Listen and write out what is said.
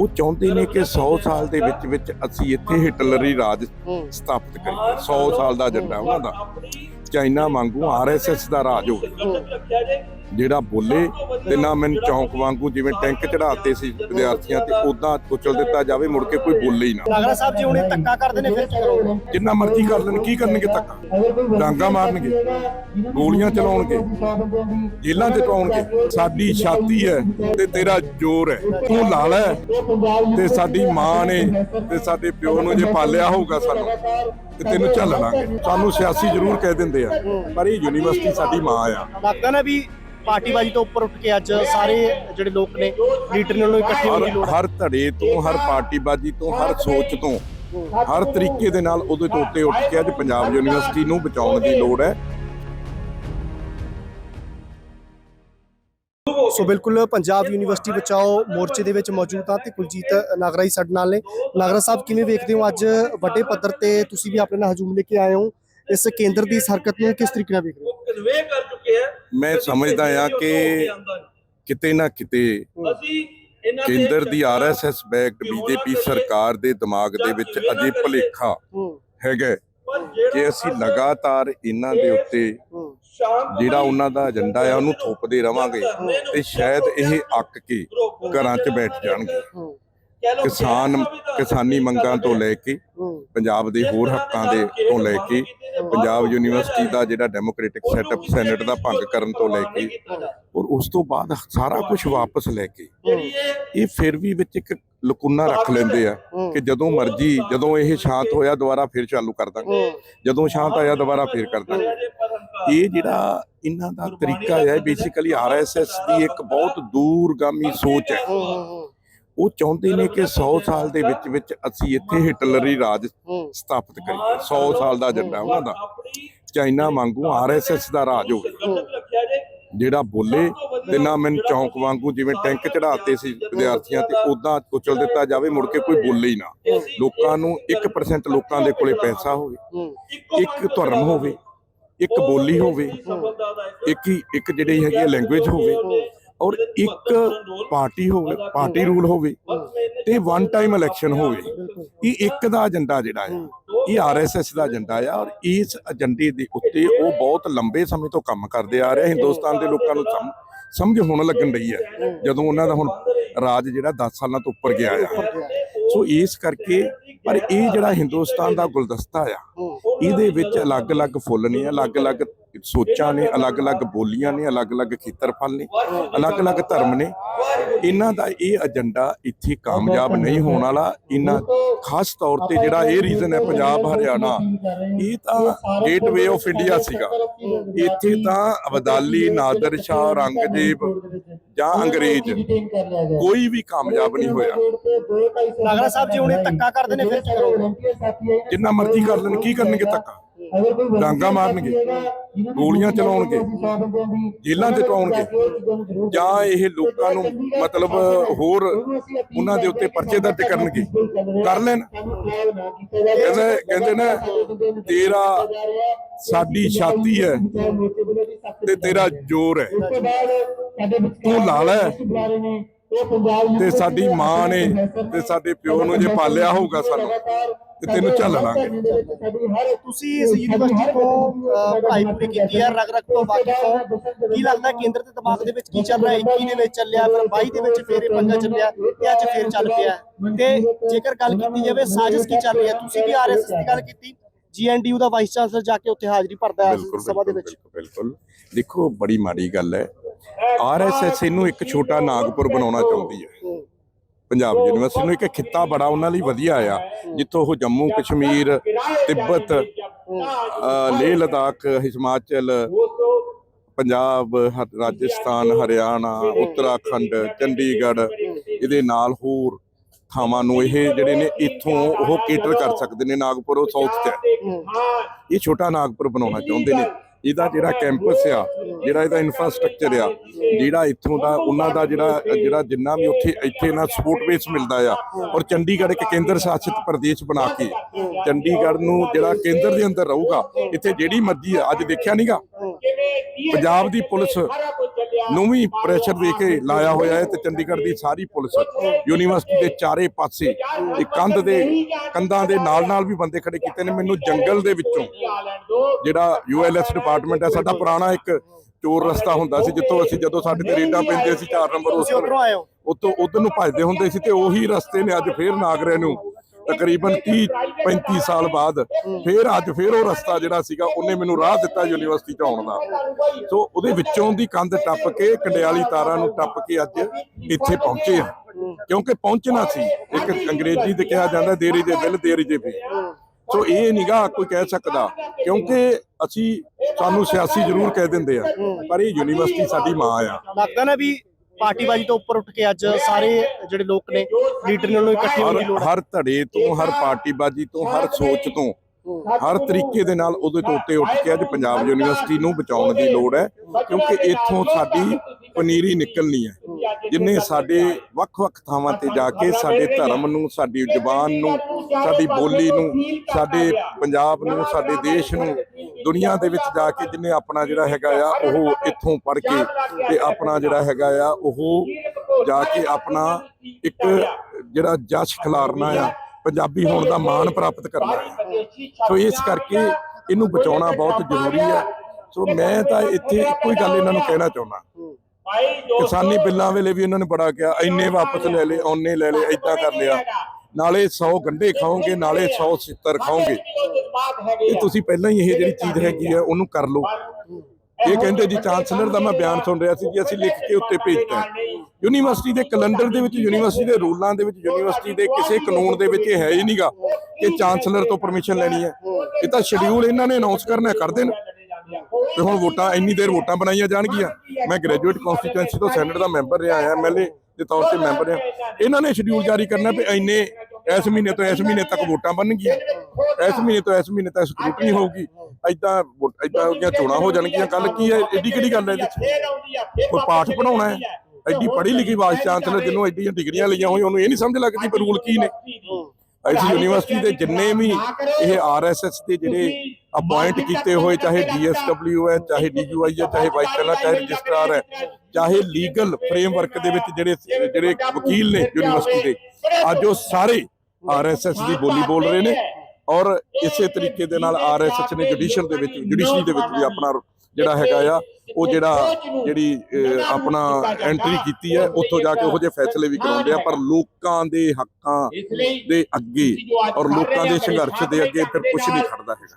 ਉਹ ਚਾਹੁੰਦੇ ਨੇ ਕਿ 100 ਸਾਲ ਦੇ ਵਿੱਚ ਵਿੱਚ ਅਸੀਂ ਇੱਥੇ ਹਿਟਲਰੀ ਰਾਜ ਸਥਾਪਿਤ ਕਰੀਏ। 100 ਸਾਲ ਦਾ ਏਜੰਡਾ ਉਹਨਾਂ ਦਾ। ਚਾਈਨਾ ਵਾਂਗੂ ਆਰਐਸਐਸ ਦਾ ਰਾਜ ਹੋਵੇ। ਜਿਹੜਾ ਬੋਲੇ ਤੇ ਨਾ ਮੈਨੂੰ ਚੌਂਕ ਵਾਂਗੂ ਜਿਵੇਂ ਟੈਂਕ ਚੜਾਤੇ ਸੀ ਵਿਦਿਆਰਥੀਆਂ ਤੇ ਉਦਾਂ ਕੁਚਲ ਦਿੱਤਾ ਜਾਵੇ ਮੁੜ ਕੇ ਕੋਈ ਬੋਲੇ ਹੀ ਨਾ। ਨਾਗਰਾ ਸਾਹਿਬ ਜੀ ਹੁਣ ਧੱਕਾ ਕਰਦੇ ਨੇ ਫਿਰ ਕੀ ਕਰੋਗੇ? ਜਿੰਨਾ ਮਰਜ਼ੀ ਕਰ ਲੈਣ ਕੀ ਕਰਨਗੇ ਤੱਕ ਡਾਂਗਾ ਮਾਰਨਗੇ ਗੋਲੀਆਂ ਚਲਾਉਣਗੇ ਜੇਲਾਂ ਤੇ ਪਾਉਣਗੇ। ਸਾਡੀ ਛਾਤੀ ਹੈ ਤੇ ਤੇਰਾ ਜ਼ੋਰ ਹੈ। ਤੂੰ ਲਾ ਲੈ ਤੇ ਸਾਡੀ ਮਾਂ ਨੇ ਤੇ ਸਾਡੇ ਪਿਓ ਨੂੰ ਜੇ ਪਾਲਿਆ ਹੋਊਗਾ ਸਾਨੂੰ ਤੇ ਤੈਨੂੰ ਝੱਲ ਲਾਂਗੇ। ਸਾਨੂੰ ਸਿਆਸੀ ਜ਼ਰੂਰ ਕਹਿ ਦਿੰਦੇ ਆ ਪਰ ਇਹ ਯੂਨੀਵਰਸਿਟੀ ਸਾਡੀ ਮਾਂ ਆ। ਲੱਗਦਾ ਨਾ ਵੀ ਪਾਰਟੀਬਾਜ਼ੀ ਤੋਂ ਉੱਪਰ ਉੱਠ ਕੇ ਅੱਜ ਸਾਰੇ ਜਿਹੜੇ ਲੋਕ ਨੇ ਲੀਡਰ ਨੇ ਉਹਨਾਂ ਨੂੰ ਇਕੱਠੇ ਹੋਣ ਦੀ ਲੋੜ ਹੈ। ਹਰ ਧੜੇ ਤੋਂ ਹਰ ਪਾਰਟੀਬਾਜ਼ੀ ਤੋਂ ਹਰ ਸੋਚ ਤੋਂ ਹਰ ਤਰੀਕੇ ਦੇ ਨਾਲ ਉਹਦੇ ਤੋਂ ਉੱਤੇ ਉੱਠ ਕੇ ਅੱਜ ਪੰਜਾਬ ਯੂਨੀਵਰਸਿਟੀ ਨੂੰ ਬਚਾਉਣ ਦੀ ਲੋੜ ਹੈ। ਸੋ ਬਿਲਕੁਲ ਪੰਜਾਬ ਯੂਨੀਵਰਸਿਟੀ ਬਚਾਓ ਮੋਰਚੇ ਦੇ ਵਿੱਚ ਮੌਜੂਦ ਹਾਂ ਤੇ ਕੁਲਜੀਤ ਨਾਗਰਾ ਜੀ ਸਾਡੇ ਨਾਲ ਨੇ। ਨਾਗਰਾ ਸਾਹਿਬ ਕਿਵੇਂ ਵੇਖਦੇ ਹੋ ਅੱਜ ਵੱਡੇ ਪੱਧਰ ਤੇ ਤੁਸੀਂ ਵੀ ਆਪਣੇ ਨਾਲ ਹਜੂਮ ਲੈ ਕੇ ਆਏ ਹੋ? ਇਸ ਕੇਂਦਰ ਦੀ ਇਸ ਹਰਕਤ ਨੂੰ ਕਿਸ ਤਰੀਕੇ ਨਾਲ ਵੇਖ ਰਹੇ ਹੋ? ਕਨਵੇ ਕਰ ਚੁੱਕੇ ਆ ਮੈਂ ਸਮਝਦਾ ਆ ਕਿ ਕਿਤੇ ਨਾ ਕਿਤੇ ਅਸੀਂ ਇਹਨਾਂ ਦੇ ਕੇਂਦਰ ਦੀ ਆਰਐਸਐਸ ਬੈਕਡ ਬੀਜੇਪੀ ਸਰਕਾਰ ਦੇ ਦਿਮਾਗ ਦੇ ਵਿੱਚ ਅਜੇ ਭੁਲੇਖਾ ਹੈਗਾ ਕਿ ਅਸੀਂ ਲਗਾਤਾਰ ਇਹਨਾਂ ਦੇ ਉੱਤੇ ਜਿਹੜਾ ਉਹਨਾਂ ਦਾ ਏਜੰਡਾ ਆ ਉਹਨੂੰ ਥੋਪਦੇ ਰਵਾਂਗੇ ਤੇ ਸ਼ਾਇਦ ਇਹ ਅੱਕ ਕੇ ਘਰਾਂ 'ਚ ਬੈਠ ਜਾਣਗੇ। ਕਿਸਾਨ ਕਿਸਾਨੀ ਮੰਗਾਂ ਤੋਂ ਲੈ ਕੇ ਪੰਜਾਬ ਦੇ ਹੋਰ ਹੱਕਾਂ ਦੇ ਤੋਂ ਲੈ ਕੇ ਪੰਜਾਬ ਯੂਨੀਵਰਸਿਟੀ ਦਾ ਜਿਹੜਾ ਡੈਮੋਕ੍ਰੈਟਿਕ ਸੈਟਅਪ ਸੈਨੇਟ ਦਾ ਭੰਗ ਕਰਨ ਤੋਂ ਲੈ ਕੇ ਔਰ ਉਸ ਤੋਂ ਬਾਅਦ ਸਾਰਾ ਕੁਝ ਵਾਪਸ ਲੈ ਕੇ ਇਹ ਫਿਰ ਵੀ ਵਿੱਚ ਇੱਕ ਲਕੁਨਾ ਰੱਖ ਲੈਂਦੇ ਆ ਕਿ ਜਦੋਂ ਮਰਜ਼ੀ ਜਦੋਂ ਇਹ ਸ਼ਾਂਤ ਹੋਇਆ ਦੁਬਾਰਾ ਫਿਰ ਚਾਲੂ ਕਰ ਦਾਂਗੇ। ਜਦੋਂ ਸ਼ਾਂਤ ਆਇਆ ਦੁਬਾਰਾ ਫਿਰ ਕਰ ਦਾਂਗੇ। ਇਹ ਜਿਹੜਾ ਇਹਨਾਂ ਦਾ ਤਰੀਕਾ ਹੈ ਬੇਸਿਕਲੀ ਆਰਐਸਐਸ ਦੀ ਇੱਕ ਬਹੁਤ ਦੂਰਗਾਮੀ ਸੋਚ ਹੂੰ। ਉਹ ਚਾਹੁੰਦੇ ਨੇ ਕਿ 100 ਸਾਲ ਦੇ ਵਿੱਚ ਵਿੱਚ ਅਸੀਂ ਇੱਥੇ ਹਿਟਲਰੀ ਰਾਜ ਸਥਾਪਿਤ ਕਰੀਏ। 100 ਸਾਲ ਦਾ ਏਜੰਡਾ ਉਹਨਾਂ ਦਾ। ਚਾਈਨਾ ਵਾਂਗੂ ਆਰਐਸਐਸ ਦਾ ਰਾਜ ਹੋਵੇ। ਜਿਹੜਾ ਬੋਲੇ ਤੇ ਨਾ ਮੈਨੂੰ ਚੌਂਕ ਵਾਂਗੂ ਜਿਵੇਂ ਟੈਂਕ ਚੜਾਤੇ ਸੀ ਵਿਦਿਆਰਥੀਆਂ ਤੇ ਉਦਾਂ ਕੁਚਲ ਦਿੱਤਾ ਜਾਵੇ ਮੁੜ ਕੇ ਕੋਈ ਬੋਲੇ ਹੀ ਨਾ। ਲੋਕਾਂ ਨੂੰ 1% ਲੋਕਾਂ ਦੇ ਕੋਲੇ ਪੈਸਾ ਹੋਵੇ ਇੱਕ ਧਰਮ ਹੋਵੇ। ਇੱਕ ਬੋਲੀ ਹੋਵੇ ਇੱਕ ਹੀ ਇੱਕ ਜਿਹੜੀ ਹੈਗੀ ਲੈਂਗੁਏਜ ਹੋਵੇ। ਔਰ ਇੱਕ ਪਾਰਟੀ ਹੋਵੇ ਪਾਰਟੀ ਰੂਲ ਹੋਵੇ ਤੇ ਵਨ ਟਾਈਮ ਇਲੈਕਸ਼ਨ ਹੋਵੇ। ਇਹ ਇੱਕ ਦਾ ਏਜੰਡਾ ਜਿਹੜਾ ਆ। ਇਹ ਆਰਐਸਐਸ ਦਾ ਏਜੰਡਾ ਆ ਔਰ ਇਸ ਏਜੰਡੇ ਦੇ ਉੱਤੇ ਉਹ ਬਹੁਤ ਲੰਬੇ ਸਮੇਂ ਤੋਂ ਕੰਮ ਕਰਦੇ ਆ ਰਹੇ। ਹਿੰਦੁਸਤਾਨ ਦੇ ਲੋਕਾਂ ਨੂੰ ਸਮ- ਸਮਝ ਹੋਣ ਲੱਗਣ ਰਹੀ ਹੈ ਜਦੋਂ ਉਹਨਾਂ ਦਾ ਹੁਣ ਰਾਜ ਜਿਹੜਾ 10 ਸਾਲਾਂ ਤੋਂ ਉੱਪਰ ਗਿਆ ਆ। ਸੋ ਇਸ ਕਰਕੇ ਪਰ ਇਹ ਜਿਹੜਾ ਹਿੰਦੁਸਤਾਨ ਦਾ ਗੁਲਦਸਤਾ ਆ ਇਹਦੇ ਵਿੱਚ ਅਲੱਗ-ਅਲੱਗ ਫੁੱਲ ਨੇ ਅਲੱਗ-ਅਲੱਗ ਸੋਚਾਂ ਨੇ ਅਲੱਗ-ਅਲੱਗ ਬੋਲੀਆਂ ਨੇ ਅਲੱਗ-ਅਲੱਗ ਖੇਤਰਫਲ ਨੇ ਅਲੱਗ-ਅਲੱਗ ਧਰਮ ਨੇ। ਇਹਨਾਂ ਦਾ ਇਹ ਏਜੰਡਾ ਇੱਥੇ ਕਾਮਯਾਬ ਨਹੀਂ ਹੋਣ ਵਾਲਾ। ਇਹਨਾਂ ਖਾਸ ਤੌਰ ਤੇ ਜਿਹੜਾ ਇਹ ਰੀਜ਼ਨ ਹੈ ਪੰਜਾਬ ਹਰਿਆਣਾ ਇਹ ਤਾਂ ਗੇਟਵੇ ਆਫ ਇੰਡੀਆ ਸੀਗਾ। ਇੱਥੇ ਤਾਂ ਅਬਦਾਲੀ ਨਾਦਰ ਸ਼ਾਹ ਔਰੰਗਜ਼ੇਬ ਜਾਂ ਅੰਗਰੇਜ਼। ਕੋਈ ਵੀ ਕਾਮਯਾਬ ਨਹੀਂ ਹੋਇਆ। ਨਾਗਰਾ ਸਾਹਿਬ ਜੀ ਹੁਣ ਇਹ ਧੱਕਾ ਕਰਦੇ ਨੇ ਫਿਰ? ਕੀ ਕਰੋਗੇ ਜਿੰਨਾ ਮਰਜ਼ੀ ਕਰ ਲੈਣ ਕੀ ਕਰਨਗੇ ਧੱਕਾ ਡਾਂਗਾ ਮਾਰਨਗੇ ਗੋਲੀਆਂ ਚਲਾਉਣਗੇ ਜੇਲਾਂ ਤੇ ਪਾਉਣਗੇ। ਜਾਂ ਇਹ ਲੋਕਾਂ ਨੂੰ ਮਤਲਬ ਹੋਰ ਉਹਨਾਂ ਦੇ ਉੱਤੇ ਪਰਚੇ ਦਰਜ ਕਰਨਗੇ। ਕਰ ਲੈਣ। ਕਹਿੰਦੇ ਕਹਿੰਦੇ ਨਾ ਤੇਰਾ ਸਾਡੀ ਛਾਤੀ ਹੈ ਤੇ ਤੇਰਾ ਜ਼ੋਰ ਹੈ। ਤੂੰ ਲਾ ਲੈ ਤੇ ਸਾਡੀ ਮਾਂ ਨੇ ਤੇ ਸਾਡੇ ਪਿਓ ਨੂੰ ਜੇ ਪਾਲਿਆ ਹੋਊਗਾ ਸਾਨੂੰ। ਤੇ ਤੈਨੂੰ ਝੱਲ ਲਾਂਗੇ। ਤੁਸੀਂ ਇਸ ਯੂਨੀਵਰਸਿਟੀ ਤੋਂ ਪੜ੍ਹਾਈ ਪੂਰੀ ਕੀਤੀ ਹੈ ਰਗ ਰਗ ਤੋਂ ਵਾਕਿਫ ਹੋ ਕੀ ਲੱਗਦਾ ਕੇਂਦਰ ਦੇ ਦਿਮਾਗ ਦੇ ਵਿੱਚ ਕੀ ਚੱਲ ਰਿਹਾ? 21 ਦੇ ਵਿੱਚ ਚੱਲਿਆ ਫਿਰ 22 ਦੇ ਵਿੱਚ ਫੇਰ ਇਹ ਪੰਗਾ ਚੱਲਿਆ ਤੇ ਅੱਜ ਫੇਰ ਚੱਲ ਪਿਆ। ਤੇ ਜੇਕਰ ਗੱਲ ਕੀਤੀ ਜਾਵੇ ਸਾਜ਼ਿਸ਼ ਕੀ ਚੱਲ ਰਹੀ ਹੈ? ਤੁਸੀਂ ਵੀ ਆਰਐਸਐਸ ਦੀ ਗੱਲ ਕੀਤੀ। ਜੀਐਨਡੀਯੂ ਦਾ ਵਾਈਸ ਚਾਂਸਲਰ ਜਾ ਕੇ ਉੱਥੇ ਹਾਜ਼ਰੀ ਭਰਦਾ ਹੈ ਸਭਾ ਦੇ ਵਿੱਚ। ਬਿਲਕੁਲ ਬਿਲਕੁਲ। ਦੇਖੋ ਬੜੀ ਮਾੜੀ ਗੱਲ ਹੈ। ਆਰਐਸਐਸ ਇਹਨੂੰ ਇੱਕ ਛੋਟਾ ਨਾਗਪੁਰ ਬਣਾਉਣਾ ਚਾਹੁੰਦੀ ਹੈ। ਪੰਜਾਬ ਯੂਨੀਵਰਸਿਟੀ ਨੂੰ ਇੱਕ ਖਿੱਤਾ ਬੜਾ ਉਹਨਾਂ ਲਈ ਵਧੀਆ ਆ ਜਿੱਥੋਂ ਉਹ ਜੰਮੂ ਕਸ਼ਮੀਰ ਤਿੱਬਤ ਲੇਹ ਲਦਾਖ ਹਿਮਾਚਲ ਪੰਜਾਬ ਰਾਜਸਥਾਨ ਹਰਿਆਣਾ ਉੱਤਰਾਖੰਡ ਚੰਡੀਗੜ੍ਹ ਇਹਦੇ ਨਾਲ ਹੋਰ ਥਾਵਾਂ ਨੂੰ ਇਹ ਜਿਹੜੇ ਨੇ ਇੱਥੋਂ ਉਹ ਕੇਟਰ ਕਰ ਸਕਦੇ ਨੇ ਨਾਗਪੁਰ ਉਹ ਸਾਊਥ 'ਚ ਹੈ। ਇਹ ਛੋਟਾ ਨਾਗਪੁਰ ਬਣਾਉਣਾ ਚਾਹੁੰਦੇ ਨੇ। ਇਹਦਾ ਜਿਹੜਾ ਕੈਂਪਸ ਆ, ਜਿਹੜਾ ਇਹਦਾ ਇਨਫਰਾਸਟ੍ਰਕਚਰ ਆ, ਜਿਹੜਾ ਇੱਥੋਂ ਦਾ ਉਹਨਾਂ ਦਾ ਜਿਹੜਾ ਜਿਹੜਾ ਜਿੰਨਾ ਵੀ ਉੱਥੇ, ਇੱਥੇ ਨਾ ਸਪੋਰਟ ਬੇਸ ਮਿਲਦਾ ਆ, ਔਰ ਚੰਡੀਗੜ੍ਹ ਇੱਕ ਕੇਂਦਰ ਸ਼ਾਸਿਤ ਪ੍ਰਦੇਸ਼ ਬਣਾ ਕੇ ਚੰਡੀਗੜ੍ਹ ਨੂੰ ਜਿਹੜਾ ਕੇਂਦਰ ਦੇ ਅੰਦਰ ਰਹੂਗਾ, ਇੱਥੇ ਜਿਹੜੀ ਮਰਜ਼ੀ ਆ, ਅੱਜ ਦੇਖਿਆ ਨਹੀਂਗਾ ਪੰਜਾਬ ਦੀ ਪੁਲਿਸ ਨੂੰ ਵੀ ਪ੍ਰੈਸ਼ਰ ਦੇ ਕੇ ਲਾਇਆ ਹੋਇਆ ਹੈ ਤੇ ਚੰਡੀਗੜ੍ਹ ਦੀ ਸਾਰੀ ਪੁਲਿਸ ਯੂਨੀਵਰਸਿਟੀ ਦੇ ਚਾਰੇ ਪਾਸੇ ਇਹ ਕੰਧ ਦੇ ਕੰਧਾਂ ਦੇ ਨਾਲ ਨਾਲ ਵੀ ਬੰਦੇ ਖੜੇ ਕੀਤੇ ਨੇ। ਮੈਨੂੰ ਜੰਗਲ ਦੇ ਵਿੱਚੋਂ ਜਿਹੜਾ ਯੂਐਲਐਸ ਡਿਪਾਰਟਮੈਂਟ ਹੈ ਸਾਡਾ ਪੁਰਾਣਾ ਇੱਕ ਚੋਰ ਰਸਤਾ ਹੁੰਦਾ ਸੀ ਜਿੱਥੋਂ ਅਸੀਂ ਜਦੋਂ ਸਾਡੇ ਤੇ ਰੇਡਾਂ ਪੈਂਦੀਆਂ ਸੀ 4 ਨੰਬਰ ਉਸ ਉਤੋਂ ਉਧਰ ਨੂੰ ਭੱਜਦੇ ਹੁੰਦੇ ਸੀ ਤੇ ਉਹੀ ਰਸਤੇ ਨੇ ਅੱਜ ਫੇਰ ਨਾਗਰੇ ਨੂੰ ਤਕਰੀਬਨ 30 35 ਸਾਲ ਬਾਅਦ ਫੇਰ ਅੱਜ ਫੇਰ ਉਹ ਰਸਤਾ ਜਿਹੜਾ ਸੀਗਾ ਉਹਨੇ ਮੈਨੂੰ ਰਾਹ ਦਿੱਤਾ ਯੂਨੀਵਰਸਿਟੀ ਚ ਆਉਣ ਦਾ। ਸੋ ਉਹਦੇ ਵਿੱਚੋਂ ਦੀ ਕੰਧ ਟੱਪ ਕੇ ਕੰਡਿਆਲੀ ਤਾਰਾਂ ਨੂੰ ਟੱਪ ਕੇ ਅੱਜ ਇੱਥੇ ਪਹੁੰਚੇ ਆ। ਕਿਉਂਕਿ ਪਹੁੰਚਣਾ ਸੀ ਇੱਕ ਅੰਗਰੇਜ਼ੀ ਤੇ ਕਿਹਾ ਜਾਂਦਾ ਦੇਰੀ ਦੇ ਦਿਲ ਦੇਰੀ ਦੇ ਪੇ ਸੋ ਇਹ ਨਿਗਾਹ ਕੋਈ ਕਹਿ ਸਕਦਾ ਕਿਉਂਕਿ ਅਸੀਂ ਸਾਨੂੰ ਸਿਆਸੀ ਜ਼ਰੂਰ ਕਹਿ ਦਿੰਦੇ ਆ ਪਰ ਇਹ ਯੂਨੀਵਰਸਿਟੀ ਸਾਡੀ ਮਾਂ ਆ। ਲੱਗਦਾ ਨਾ ਵੀ ਪਾਰਟੀਬਾਜ਼ੀ ਤੋਂ ਉੱਪਰ ਉੱਠ ਕੇ ਅੱਜ ਸਾਰੇ ਜਿਹੜੇ ਲੋਕ ਨੇ, ਲੀਡਰ ਨੇ ਉਹਨੂੰ ਇਕੱਠੇ ਹੋਣ ਦੀ ਲੋੜ ਹੈ। ਹਰ ਧੜੇ ਤੋਂ, ਹਰ ਪਾਰਟੀਬਾਜ਼ੀ ਤੋਂ, ਹਰ ਸੋਚ ਤੋਂ, ਹਰ ਤਰੀਕੇ ਦੇ ਨਾਲ ਉਹਦੇ ਤੋਂ ਉੱਤੇ ਉੱਠ ਕੇ ਅੱਜ ਪੰਜਾਬ ਯੂਨੀਵਰਸਿਟੀ ਨੂੰ ਬਚਾਉਣ ਦੀ ਲੋੜ ਹੈ, ਕਿਉਂਕਿ ਇੱਥੋਂ ਸਾਡੀ ਪਨੀਰੀ ਨਿਕਲਣੀ ਹੈ। ਜਿੰਨੇ ਸਾਡੇ ਵੱਖ-ਵੱਖ ਥਾਵਾਂ ਤੇ ਜਾ ਕੇ ਸਾਡੇ ਧਰਮ ਨੂੰ, ਸਾਡੀ ਜ਼ੁਬਾਨ ਨੂੰ, ਸਾਡੀ ਬੋਲੀ ਨੂੰ, ਸਾਡੇ ਪੰਜਾਬ ਨੂੰ, ਸਾਡੇ ਦੇਸ਼ ਨੂੰ ਦੁਨੀਆ ਦੇ ਵਿੱਚ ਜਾ ਕੇ ਜਿੰਨੇ ਆਪਣਾ ਜਿਹੜਾ ਹੈਗਾ ਆ, ਉਹ ਇੱਥੋਂ ਪੜ ਕੇ ਤੇ ਆਪਣਾ ਜਿਹੜਾ ਹੈਗਾ ਆ, ਉਹ ਜਾ ਕੇ ਆਪਣਾ ਇੱਕ ਜਿਹੜਾ ਜਸ਼ ਖਿਲਾਰਨਾ ਆ, ਪੰਜਾਬੀ ਹੋਣ ਦਾ ਮਾਣ ਪ੍ਰਾਪਤ ਕਰਨਾ ਹੈ ਸੋ ਇਸ ਕਰਕੇ ਇਹਨੂੰ ਬਚਾਉਣਾ ਬਹੁਤ ਜ਼ਰੂਰੀ ਹੈ ਸੋ ਮੈਂ ਤਾਂ ਇੱਥੇ ਇੱਕੋ ਹੀ ਗੱਲ ਇਹਨਾਂ ਨੂੰ ਕਹਿਣਾ ਚਾਹੁੰਦਾ। ਕਿਸਾਨੀ ਬਿੱਲਾਂ ਵੇਲੇ ਵੀ ਇਹਨਾਂ ਨੇ ਬੜਾ ਕਿਹਾ, ਇੰਨੇ ਵਾਪਸ ਲੈ ਲਏ ਉਹਨੇ ਲੈ ਲਏ ਐਦਾਂ ਕਰ ਲਿਆ। ਨਾਲੇ 100 ਗੰਢੇ ਖਾਓਗੇ, ਨਾਲੇ 100 ਸਿੱਤਰ ਖਾਓਗੇ। ਇਹ ਤੁਸੀਂ ਪਹਿਲਾਂ ਹੀ ਇਹ ਜਿਹੜੀ ਚੀਜ਼ ਹੈਗੀ ਆ ਉਹਨੂੰ ਕਰ ਲਓ। ਇਹ ਕਹਿੰਦੇ ਜੀ, ਚਾਂਸਲਰ ਦਾ ਮੈਂ ਬਿਆਨ ਸੁਣ ਰਿਹਾ ਸੀ ਜੀ, ਅਸੀਂ ਲਿਖ ਕੇ ਉੱਤੇ ਭੇਜਤਾ ਯੂਨੀਵਰਸਿਟੀ ਦੇ ਕੈਲੰਡਰ ਦੇ ਵਿੱਚ, ਯੂਨੀਵਰਸਿਟੀ ਦੇ ਰੂਲਾਂ ਦੇ ਵਿੱਚ, ਯੂਨੀਵਰਸਿਟੀ ਦੇ ਕਿਸੇ ਕਾਨੂੰਨ ਦੇ ਵਿੱਚ ਇਹ ਹੈ ਹੀ ਨਹੀਂਗਾ ਕਿ ਚਾਂਸਲਰ ਤੋਂ ਪਰਮਿਸ਼ਨ ਲੈਣੀ ਹੈ। ਇਹ ਤਾਂ ਸ਼ਡਿਊਲ ਇਹਨਾਂ ਨੇ ਅਨਾਉਂਸ ਕਰਨਾ ਕਰ ਦੇਣ। ਤੇ ਹੁਣ ਵੋਟਾਂ, ਇੰਨੀ ਦੇਰ ਵੋਟਾਂ ਬਣਾਈਆਂ ਜਾਣਗੀਆਂ। ਮੈਂ ਗ੍ਰੈਜੂਏਟ ਕਨਸਟੀਚੁਐਂਸੀ ਤੋਂ ਸੈਨੇਟ ਦਾ ਮੈਂਬਰ ਰਿਹਾ ਹਾਂ ਐਮਐਲਏ। ਦੇ ਤੌਰ ਤੇ ਮੈਂਬਰ ਰਿਹਾ ਇਹਨਾਂ ਨੇ ਸ਼ਡਿਊਲ ਜਾਰੀ ਕਰਨਾ ਵੀ ਇੰਨੇ ਇਸ ਮਹੀਨੇ ਤੋਂ ਇਸ ਮਹੀਨੇ ਤੱਕ ਵੋਟਾਂ ਬਣਨਗੀਆਂ ਇਸ ਮਹੀਨੇ ਤੋਂ ਇਸ ਮਹੀਨੇ ਤੱਕ ਸਕਰੂਟਨੀ ਹੋਊਗੀ। ਐਦਾਂ ਐਦਾਂ ਉਹਦੀਆਂ ਚੋਣਾਂ ਹੋ ਜਾਣਗੀਆਂ। ਕੱਲ ਕੀ ਹੈ? ਏਡੀ ਕਿਹੜੀ ਗੱਲ ਹੈ ਇਹਦੇ 'ਚ? ਕੋਈ ਪਾਠ ਪੜਾਉਣਾ ਹੈ? ਐਡੀ ਪੜ੍ਹੀ ਲਿਖੀ ਵਾਈਸ ਚਾਂਸਲਰ ਜਿਹਨੂੰ ਐਡੀਆਂ ਡਿਗਰੀਆਂ ਲਈਆਂ ਹੋਈਆਂ, ਉਹਨੂੰ ਇਹ ਨਹੀਂ ਸਮਝ ਲੱਗਦੀ ਵੀ ਰੂਲ ਕੀ ਨੇ। ਇਸ ਯੂਨੀਵਰਸਿਟੀ ਦੇ ਜਿੰਨੇ ਵੀ ਇਹ ਆਰਐਸਐਸ ਦੇ ਜਿਹੜੇ ਅਪਾਇੰਟ ਕੀਤੇ ਹੋਏ ਚਾਹੇ ਡੀਐਸਡਬਲਿਊ ਹੈ ਚਾਹੇ ਡੀਯੂਆਈ ਹੈ ਚਾਹੇ ਵਾਈਸ ਚਾਂਸਲਰ ਚਾਹੇ ਰਜਿਸਟਰਾਰ ਹੈ ਚਾਹੇ ਲੀਗਲ ਫਰੇਮਵਰਕ ਦੇ ਵਿੱਚ ਜਿਹੜੇ ਜਿਹੜੇ ਵਕੀਲ ਨੇ ਯੂਨੀਵਰਸਿਟੀ ਦੇ ਅੱਜ ਉਹ ਸਾਰੇ ਆਰਐਸਐਸ ਦੀ ਬੋਲੀ ਬੋਲ ਰਹੇ ਨੇ ਔਰ ਇਸੇ ਤਰੀਕੇ ਦੇ ਨਾਲ ਆਰਐਸਐਸ ਨੇ ਜੁਡੀਸ਼ੀਅਲ ਦੇ ਵਿੱਚ ਜੁਡੀਸ਼ਰੀ ਦੇ ਵਿੱਚ ਵੀ ਆਪਣਾ ਜਿਹੜਾ ਹੈਗਾ ਆ ਉਹ ਜਿਹੜਾ ਜਿਹੜੀ ਆਪਣਾ ਐਂਟਰੀ ਕੀਤੀ ਹੈ ਉੱਥੋਂ ਜਾ ਕੇ ਉਹੋ ਜਿਹੇ ਫੈਸਲੇ ਵੀ ਕਰਾਉਂਦੇ ਆ ਪਰ ਲੋਕਾਂ ਦੇ ਹੱਕਾਂ ਦੇ ਅੱਗੇ ਔਰ ਲੋਕਾਂ ਦੇ ਸੰਘਰਸ਼ ਦੇ ਅੱਗੇ ਫਿਰ ਕੁਝ ਨਹੀਂ ਖੜਦਾ ਹੈਗਾ।